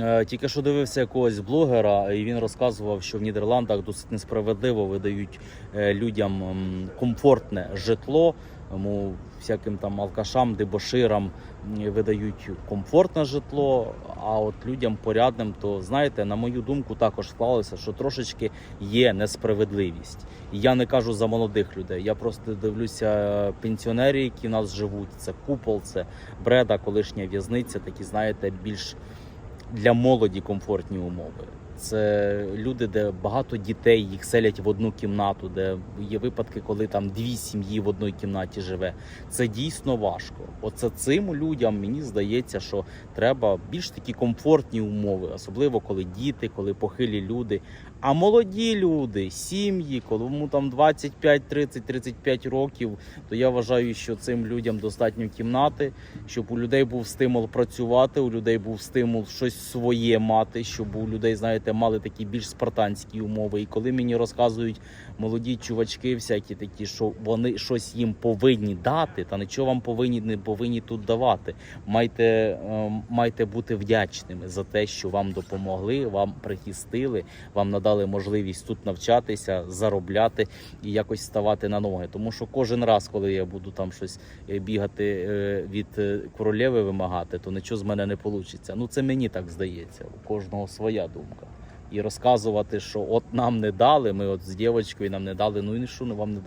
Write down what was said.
Е, тільки що дивився якогось блогера, і він розказував, що в Нідерландах досить несправедливо видають е, людям комфортне житло. Тому всяким там алкашам, дебоширам видають комфортне житло. А от людям порядним, то знаєте, на мою думку, також склалося, що трошечки є несправедливість. І я не кажу за молодих людей. Я просто дивлюся е, пенсіонерів, які в нас живуть. Це купол, це бреда, колишня в'язниця, такі знаєте, більш для молоді комфортні умови. Це люди, де багато дітей їх селять в одну кімнату, де є випадки, коли там дві сім'ї в одній кімнаті живе. Це дійсно важко. Оце цим людям мені здається, що треба більш такі комфортні умови, особливо коли діти, коли похилі люди. А молоді люди, сім'ї, коли йому там 25, 30, 35 років, то я вважаю, що цим людям достатньо кімнати, щоб у людей був стимул працювати, у людей був стимул щось своє мати, щоб у людей, знаєте, мали такі більш спартанські умови. І коли мені розказують молоді чувачки, всякі такі, що вони щось їм повинні дати, та нічого вам повинні не повинні тут давати. Майте, е, майте бути вдячними за те, що вам допомогли, вам прихистили, вам надали можливість тут навчатися, заробляти і якось ставати на ноги. Тому що кожен раз, коли я буду там щось е, бігати е, від королеви вимагати, то нічого з мене не вийде. Ну це мені так здається. У кожного своя думка. І розказувати, що от нам не дали, ми от з дівчинкою нам не дали, ну і що вам не дали.